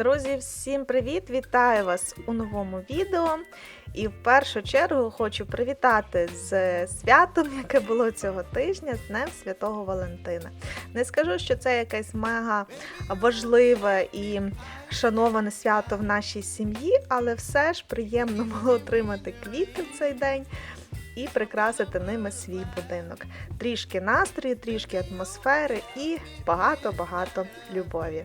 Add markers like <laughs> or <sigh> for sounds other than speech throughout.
Друзі, всім привіт! Вітаю вас у новому відео. І в першу чергу хочу привітати з святом, яке було цього тижня, з Днем Святого Валентина. Не скажу, що це якесь мега важливе і шановане свято в нашій сім'ї, але все ж приємно було отримати квіти в цей день. І прикрасити ними свій будинок. Трішки настрою, трішки атмосфери і багато-багато любові.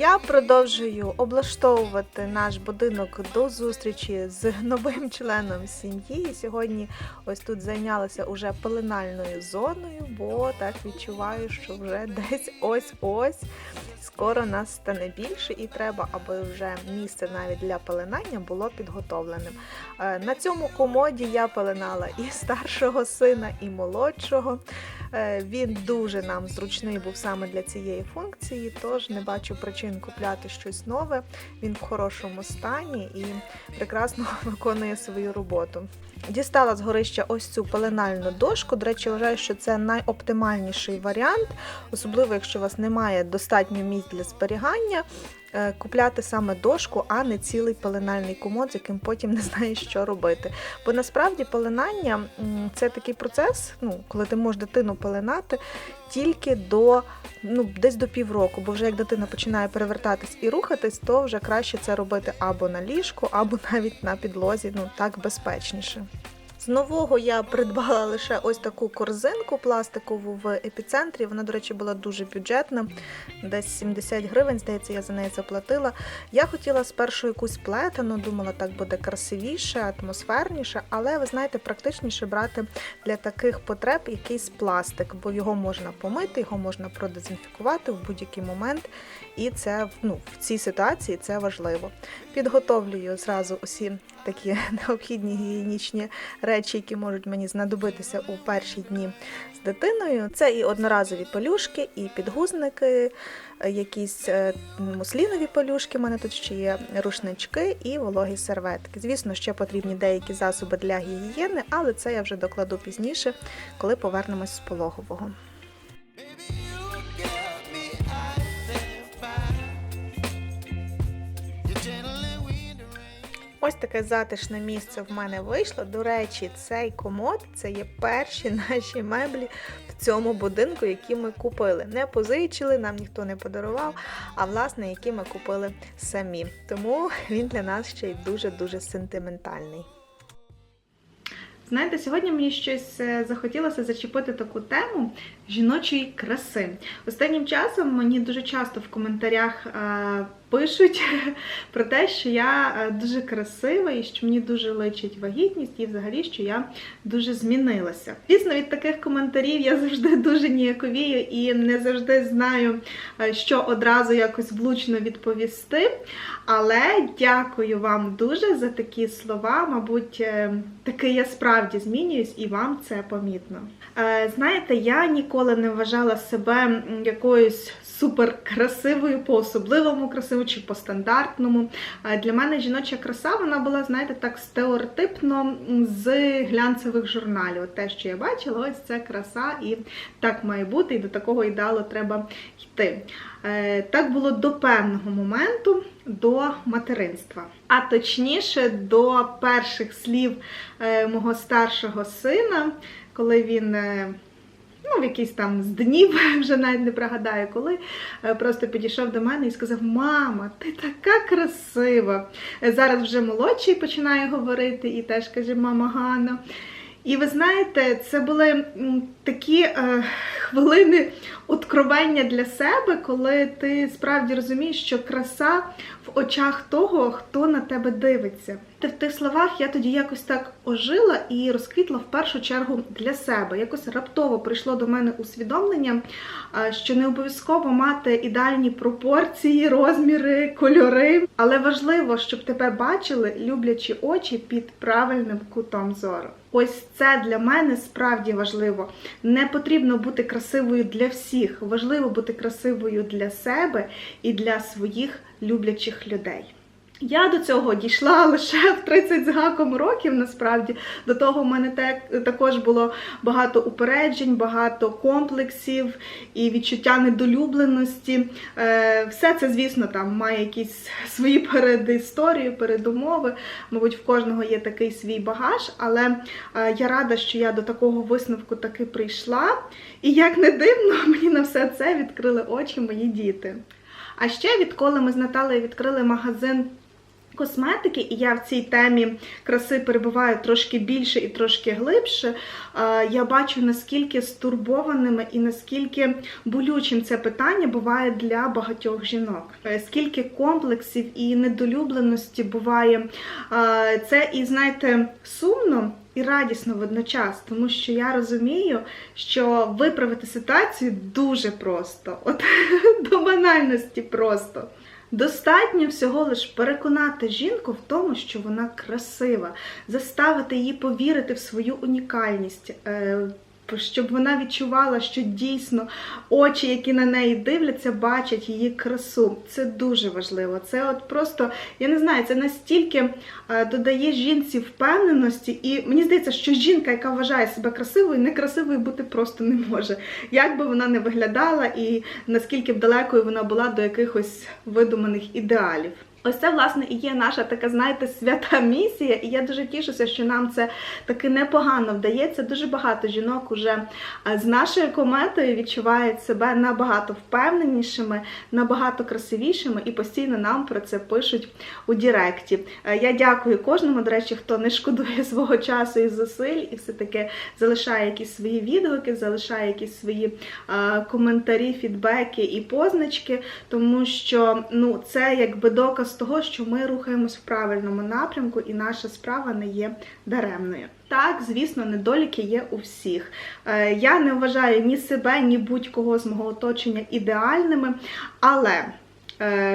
Я продовжую облаштовувати наш будинок до зустрічі з новим членом сім'ї. Сьогодні ось тут зайнялася уже пеленальною зоною, бо так відчуваю, що вже десь ось-ось скоро нас стане більше, і треба, аби вже місце навіть для пеленання було підготовленим. Е, На цьому комоді я пеленала і старшого сина, і молодшого. Е, Він дуже нам зручний був саме для цієї функції, тож не бачу причин купляти щось нове. Він в хорошому стані і прекрасно <laughs> виконує свою роботу. Дістала з горища ось цю пеленальну дошку. До речі, вважаю, що це найоптимальніший варіант, особливо якщо у вас немає достатньо місць для зберігання. Е, Купляти саме дошку, а не цілий пеленальний комод, з яким потім не знаєш, що робити. Бо насправді пеленання це такий процес, ну, коли ти можеш дитину пеленати тільки до ну, десь до півроку, бо вже як дитина починає перевертатись і рухатись, то вже краще це робити або на ліжку, або <laughs> навіть на підлозі, ну так безпечніше. З нового я придбала лише ось таку корзинку пластикову в епіцентрі. Вона, до речі, була дуже бюджетна, десь 70 гривень, здається, я за неї заплатила. Я хотіла спершу якусь плетену, думала, так буде красивіше, атмосферніше, але ви знаєте, практичніше брати для таких потреб якийсь пластик, бо його можна помити, його можна продезінфікувати в будь-який момент. І це ну, в цій ситуації це важливо. Підготовлюю зразу усі такі <laughs> необхідні гігієнічні речі, які можуть мені знадобитися у перші дні з дитиною. Це і одноразові пелюшки, і підгузники, якісь е, муслінові пелюшки. У мене тут ще є рушнички і вологі серветки. Звісно, ще потрібні деякі засоби для гігієни, але це я вже докладу пізніше, коли повернемось з пологового. Ось таке затишне місце в мене вийшло. До речі, цей комод це є перші <laughs> наші меблі в цьому будинку, які ми купили. Не позичили, нам ніхто не подарував, а власне, які ми купили самі. Тому <laughs> він для нас ще й дуже-дуже сентиментальний. Знаєте, сьогодні мені щось е, захотілося зачепити таку тему жіночої краси. Останнім часом мені дуже часто в коментарях е, пишуть <laughs> про те, що я е, дуже красива і що мені дуже личить вагітність, і взагалі, що я дуже змінилася. Звісно, від таких коментарів я завжди <laughs> дуже ніяковію і не завжди знаю, е, що одразу якось влучно відповісти. Але дякую вам дуже за такі слова. Мабуть, е, таки я справді змінююсь і вам це помітно. Знаєте, я ніколи не вважала себе якоюсь суперкрасивою, по-особливому красивою чи по-стандартному. Е, Для мене жіноча краса вона була, знаєте, так стереотипно з глянцевих журналів. Те, що я бачила, ось це краса, і так має бути, і до такого ідеалу треба йти. Е, Так було до певного моменту, до материнства. А точніше, до перших слів е, мого старшого сина, коли він. Ну, в якийсь там з днів, <laughs> вже навіть не пригадаю, коли е, просто підійшов до мене і сказав: Мама, ти така красива. Е, Зараз вже молодший починає говорити і теж каже, мама Ганна. І ви знаєте, це були такі е, хвилини откровення для себе, коли ти справді розумієш, що краса в очах того, хто на тебе дивиться. Та в тих словах я тоді якось так ожила і розквітла в першу чергу для себе. Якось раптово прийшло до мене усвідомлення, а, що не обов'язково мати ідеальні пропорції, розміри, кольори, але важливо, щоб тебе бачили люблячі очі під правильним кутом зору. Ось це для мене справді важливо. Не потрібно бути красивою для всіх, важливо бути красивою для себе і для своїх люблячих людей. Я до цього дійшла <laughs> лише в 30 з гаком років. Насправді до того в мене так, також було багато упереджень, багато комплексів і відчуття недолюбленості. Е, Все це, звісно, там має якісь <laughs> свої передісторії, передумови. Мабуть, в кожного є такий свій багаж, але е, я рада, що я до такого висновку таки прийшла. І як не дивно, <laughs> мені на все це відкрили очі мої діти. А ще відколи ми з Наталею відкрили магазин косметики, і я в цій темі краси перебуваю трошки більше і трошки глибше. Я бачу, наскільки стурбованими і наскільки болючим це питання буває для багатьох жінок. Е, Скільки комплексів і недолюбленості буває. Це і знаєте, сумно. І радісно водночас, тому що я розумію, що виправити ситуацію дуже просто, от <laughs> до банальності просто. Достатньо всього лиш переконати жінку в тому, що вона красива, заставити її повірити в свою унікальність, е, щоб вона відчувала, що дійсно очі, які на неї дивляться, бачать її красу. Це дуже важливо. Це от просто, я не знаю, це настільки е, додає жінці впевненості, і мені здається, що жінка, яка вважає себе красивою, некрасивою бути просто не може. Як би вона не виглядала, і наскільки б далекою вона була до якихось видуманих ідеалів. Ось це, власне, і є наша така, знаєте, свята місія, і я дуже тішуся, що нам це таки непогано вдається. Дуже багато жінок уже з нашою кометою відчувають себе набагато впевненішими, набагато красивішими, і постійно нам про це пишуть у Діректі. Е, Я дякую кожному, до речі, хто не шкодує свого часу і зусиль, і все-таки залишає якісь свої відгуки, залишає якісь свої коментарі, фідбеки і позначки, тому що ну, це якби доказ того, що ми рухаємось в правильному напрямку, і наша справа не є даремною. Так, звісно, недоліки є у всіх. Е, Я не вважаю ні себе, ні будь-кого з мого оточення ідеальними, але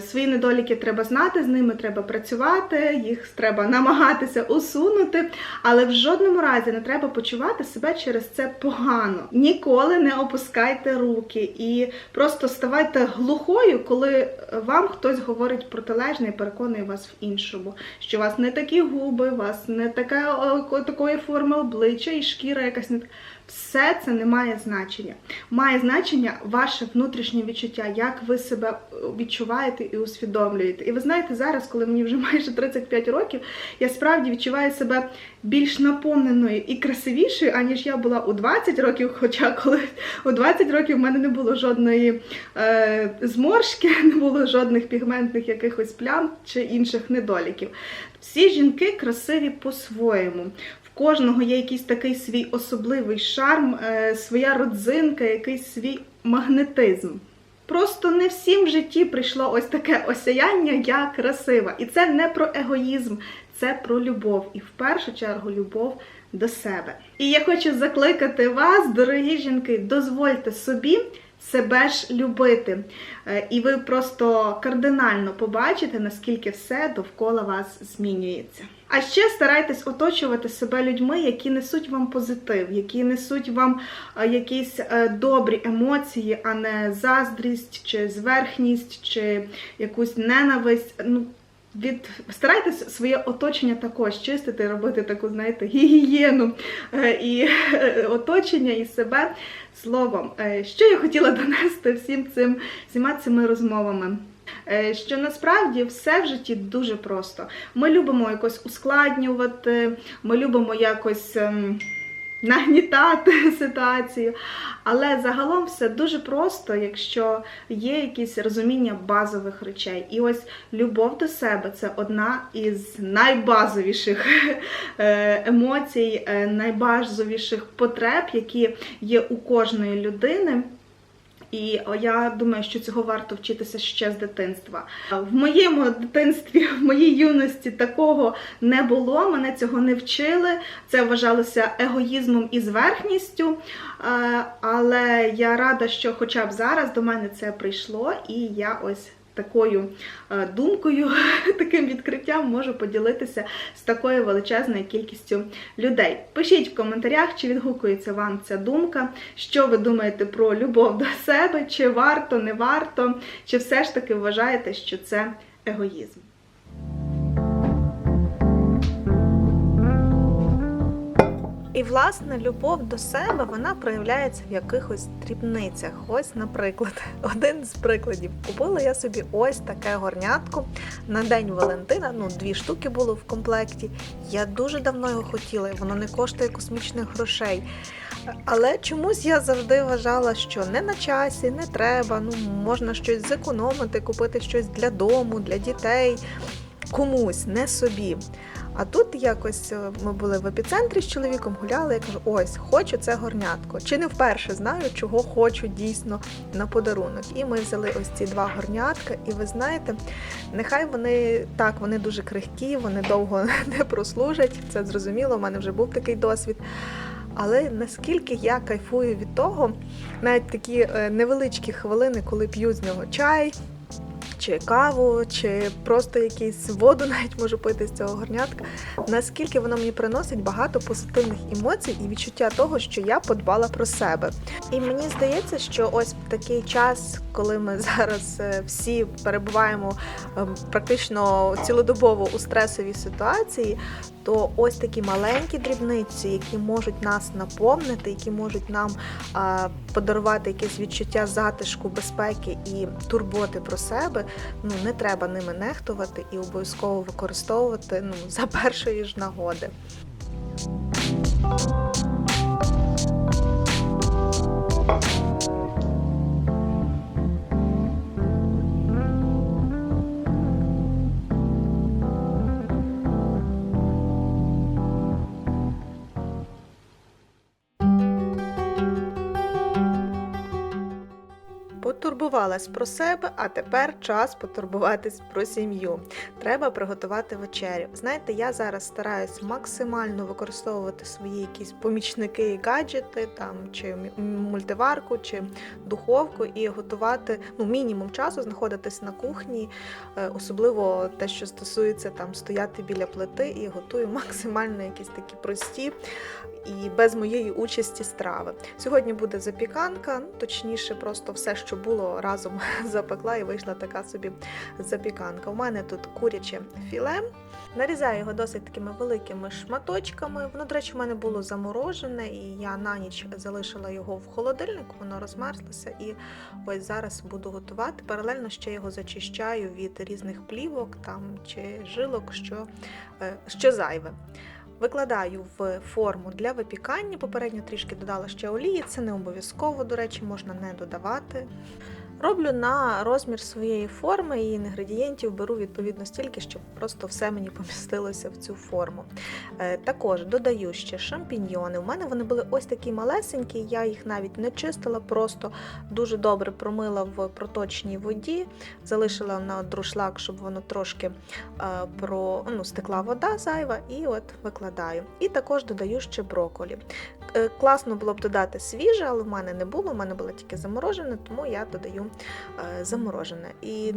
Свої недоліки треба знати, з ними треба працювати, їх треба намагатися усунути, але в жодному разі не треба почувати себе через це погано. Ніколи не опускайте руки і просто ставайте глухою, коли вам хтось говорить протилежне і переконує вас в іншому, що у вас не такі губи, у вас не така такої форми обличчя і шкіра якась не така. Все це не має значення. Має значення ваше внутрішнє відчуття, як ви себе відчуваєте і усвідомлюєте. І ви знаєте, зараз, коли мені вже <laughs> майже 35 років, я справді відчуваю себе більш наповненою і красивішою, аніж я була у 20 років. Хоча коли у 20 років в мене не було жодної е, зморшки, <laughs> не було жодних пігментних якихось плям чи інших недоліків. Всі жінки красиві по-своєму. Кожного є якийсь такий свій особливий шарм, е, своя родзинка, якийсь свій магнетизм. Просто не всім в житті прийшло ось таке осяяння, я красива. І це не про егоїзм, це про любов. І в першу чергу любов до себе. І я хочу закликати вас, дорогі жінки, дозвольте собі себе ж любити. Е, І ви просто кардинально побачите, наскільки все довкола вас змінюється. А ще старайтесь оточувати себе людьми, які несуть вам позитив, які несуть вам е, якісь е, добрі емоції, а не заздрість чи зверхність, чи якусь ненависть. Ну, від старайтесь своє оточення також чистити, робити таку, знаєте, гігієну е, і е, оточення і себе словом. Е, Що я хотіла <laughs> донести всім цим всіма цими розмовами? Що насправді все в житті дуже просто. Ми любимо якось ускладнювати, ми любимо якось. Нагнітати <laughs> ситуацію, але загалом все дуже просто, якщо є якісь розуміння базових речей. І ось любов до себе це одна із найбазовіших <laughs> е, емоцій, е, найбазовіших потреб, які є у кожної людини. І я думаю, що цього варто вчитися ще з дитинства. В моєму дитинстві, в моїй юності такого не було. Мене цього не вчили. Це вважалося егоїзмом і зверхністю. Е, Але я рада, що хоча б зараз до мене це прийшло, і я ось. Такою е, думкою, <laughs> таким відкриттям можу поділитися з такою величезною кількістю людей. Пишіть в коментарях, чи відгукується вам ця думка, що ви думаєте про любов до себе, чи варто, не варто, чи все ж таки вважаєте, що це егоїзм. І власне любов до себе вона проявляється в якихось дрібницях. Ось, наприклад, <laughs> один з прикладів. Купила я собі ось таке горнятко на день Валентина. Ну, дві штуки було в комплекті. Я дуже давно його хотіла, воно не коштує космічних грошей. Але чомусь я завжди вважала, що не на часі, не треба. Ну можна щось зекономити, купити щось для дому, для дітей, комусь, не собі. А тут якось е, ми були в епіцентрі з чоловіком, гуляли. Я кажу, ось хочу це горнятко. Чи не вперше знаю, чого хочу дійсно на подарунок. І ми взяли ось ці два горнятка, і ви знаєте, нехай вони так, вони дуже крихкі, вони довго <laughs> не прослужать. Це зрозуміло. У мене вже був такий досвід. Але наскільки я кайфую від того, навіть такі е, невеличкі хвилини, коли п'ю з нього чай, чи каву, чи просто якийсь воду <laughs> навіть можу пити з цього горнятка, наскільки воно мені приносить багато позитивних емоцій і відчуття того, що я подбала про себе. І мені здається, що ось такий час, коли ми <laughs> зараз е, всі перебуваємо е, практично цілодобово у стресовій ситуації, то ось такі маленькі дрібниці, які можуть нас наповнити, які можуть нам а, подарувати якесь відчуття затишку, безпеки і турботи про себе. Ну не треба ними нехтувати і обов'язково використовувати ну за першої ж нагоди. Потурбувалась про себе, а тепер час потурбуватись про сім'ю. Треба приготувати вечерю. Знаєте, я зараз стараюсь максимально використовувати свої якісь помічники і гаджети, там чи мультиварку, чи духовку, і готувати ну мінімум часу знаходитись на кухні, е, особливо те, що стосується там стояти біля плити, і готую <laughs> максимально якісь такі прості і без моєї участі страви. Сьогодні буде запіканка, точніше, просто все, що було разом <laughs> запекла, і вийшла така собі запіканка. У мене тут куряче філе. Нарізаю його досить такими великими шматочками. Воно, до речі, в мене було заморожене, і я на ніч залишила його в холодильнику, воно розмерзлося. І ось зараз буду готувати. Паралельно ще його зачищаю від різних плівок там чи жилок, що, е, що зайве. Викладаю в форму для випікання. Попередньо трішки додала ще олії, це не обов'язково, до речі, можна не додавати. Роблю на розмір своєї форми і інгредієнтів беру відповідно стільки, щоб просто все мені помістилося в цю форму. Е, Також додаю ще шампіньйони. У мене вони були ось такі малесенькі, я їх навіть не чистила, просто дуже добре промила в проточній воді, залишила на друшлак, щоб воно трошки е, про, ну, стекла вода зайва, і от викладаю. І також додаю ще броколі. Е, Класно було б додати свіже, але в мене не було, в мене було тільки заморожене, тому я додаю заморожене. І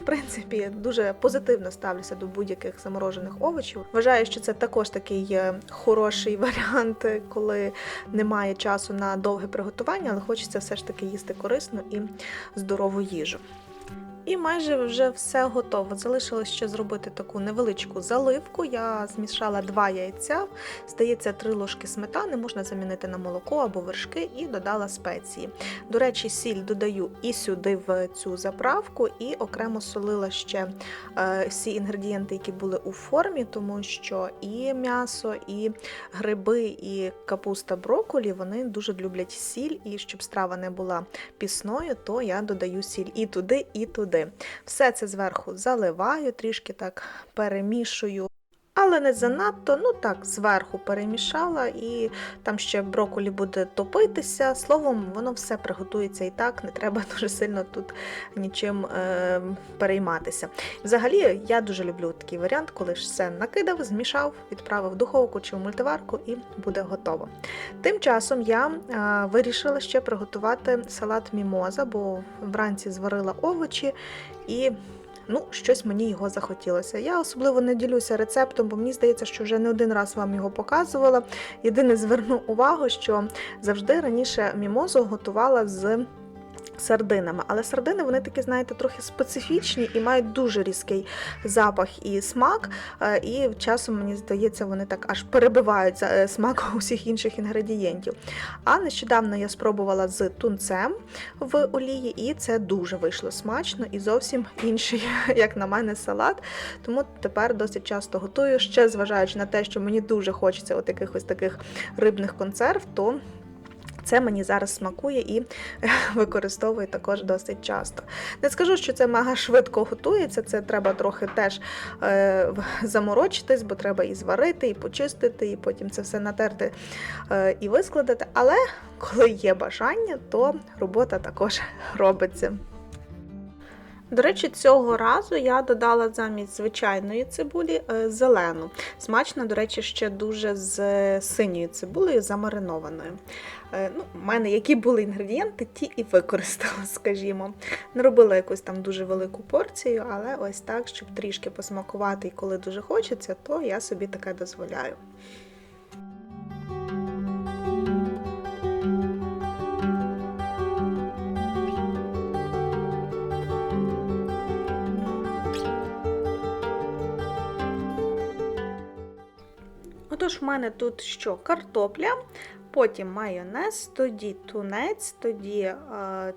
в принципі дуже позитивно ставлюся до будь-яких заморожених овочів. Вважаю, що це також такий е, хороший <laughs> варіант, е, коли немає часу на довге приготування, але хочеться все ж таки їсти корисно і здорову їжу. І майже вже все готово. Залишилось ще зробити таку невеличку заливку. Я змішала два яйця, здається, три ложки сметани, можна замінити на молоко або вершки, і додала спеції. До речі, сіль додаю і сюди в цю заправку, і окремо солила ще е, всі інгредієнти, які були у формі, тому що і м'ясо, і гриби, і капуста брокколі, вони дуже люблять сіль, і щоб страва не була пісною, то я додаю сіль і туди, і туди. Все це зверху заливаю, трішки так перемішую. Але не занадто, ну так, зверху перемішала, і там ще брокколі буде топитися. Словом, воно все приготується і так, не треба <laughs> дуже сильно тут нічим е, перейматися. Взагалі, я дуже люблю такий варіант, коли ж все накидав, змішав, відправив в духовку чи в мультиварку і буде готово. Тим часом я е, вирішила ще приготувати салат мімоза, бо вранці зварила овочі і. Ну, щось мені його захотілося. Я особливо не ділюся рецептом, бо мені здається, що вже не один раз вам його показувала. Єдине зверну увагу, що завжди раніше мімозу готувала з сардинами. Але сардини вони такі, знаєте, трохи специфічні і мають дуже різкий запах і смак. Е, І часом, мені здається, вони так аж перебивають е, смак <laughs> усіх інших інгредієнтів. А нещодавно я спробувала з тунцем в олії, і це дуже вийшло смачно і зовсім інший, <laughs> як на мене, салат. Тому тепер досить часто готую. Ще зважаючи на те, що мені дуже хочеться от якихось таких рибних консерв, то це мені зараз смакує і <laughs> використовую також досить часто. Не скажу, що це мега швидко готується, це треба трохи теж е, заморочитись, бо треба і зварити, і почистити, і потім це все натерти е, і вискладати. Але коли є бажання, то робота також <laughs> робиться. До речі, цього разу я додала замість звичайної цибулі е, зелену. Смачно, до речі, ще дуже з синьою цибулею замаринованою. Е, Ну, в мене які були інгредієнти, ті і використала, <laughs> скажімо. Не робила якусь там дуже велику порцію, але ось так, щоб трішки посмакувати, і коли дуже хочеться, то я собі таке дозволяю. Отож, в мене тут що? Картопля, потім майонез, тоді тунець, тоді е,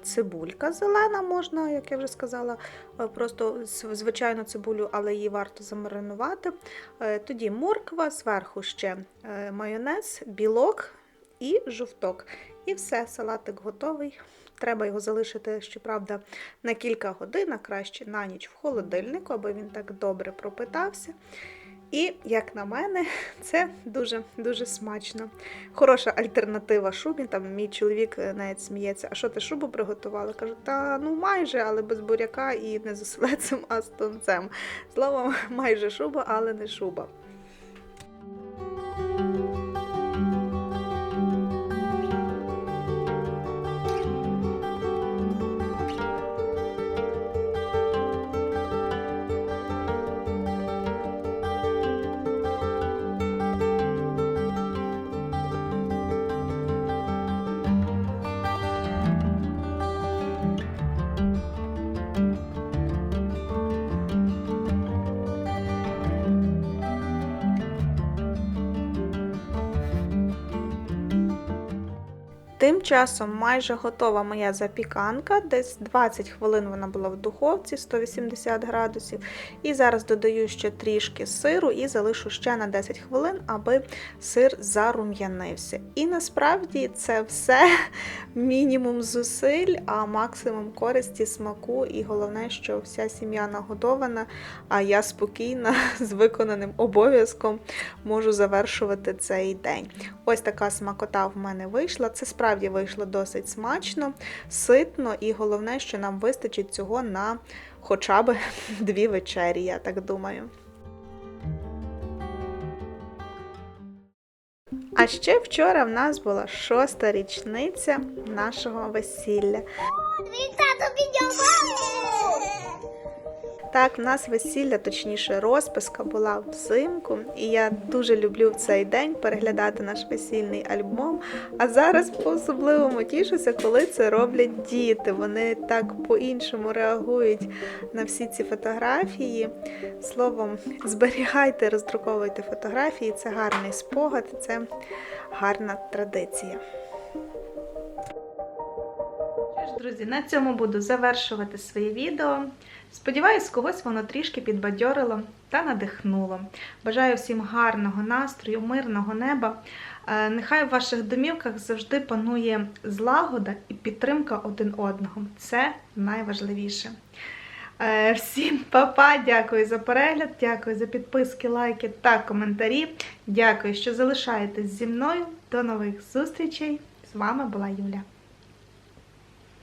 цибулька зелена, можна, як я вже сказала, е, просто звичайну цибулю, але її варто замаринувати. Е, тоді морква, зверху ще майонез, білок і жовток. І все, салатик готовий. Треба його залишити, щоправда, на кілька годин, а краще на ніч в холодильнику, аби він так добре пропитався. І, як на мене, <laughs> це дуже дуже смачно. Хороша альтернатива шубі. Там мій чоловік е, навіть сміється, а що ти шубу приготувала? Кажу, та ну майже, але без буряка і не з оселедцем, а з тонцем. Словом, <laughs> майже шуба, але не шуба. Тим часом майже готова моя запіканка. Десь 20 хвилин вона була в духовці 180 градусів. І зараз додаю ще трішки сиру і залишу ще на 10 хвилин, аби сир зарум'янився. І насправді це все <laughs> мінімум зусиль, а максимум користі, смаку. І головне, що вся сім'я нагодована, а я спокійна <laughs> з виконаним обов'язком можу завершувати цей день. Ось така смакота в мене вийшла. Це справді вийшло досить смачно, ситно, і головне, що нам вистачить цього на хоча б <laughs> дві вечері, я так думаю. А ще вчора в нас була шоста річниця нашого весілля. Так, в нас весілля, точніше, розписка була взимку, і я дуже люблю в цей день переглядати наш весільний альбом. А зараз по-особливому тішуся, коли це роблять діти. Вони так по-іншому реагують на всі ці фотографії. Словом, зберігайте, роздруковуйте фотографії. Це гарний спогад, це гарна традиція. Друзі, на цьому буду завершувати своє відео. Сподіваюсь, когось воно трішки підбадьорило та надихнуло. Бажаю всім гарного настрою, мирного неба. Е, Нехай в ваших домівках завжди панує злагода і підтримка один одного. Це найважливіше. Е, Всім па-па, дякую за перегляд, дякую за підписки, лайки та коментарі. Дякую, що залишаєтесь зі мною. До нових зустрічей! З вами була Юля.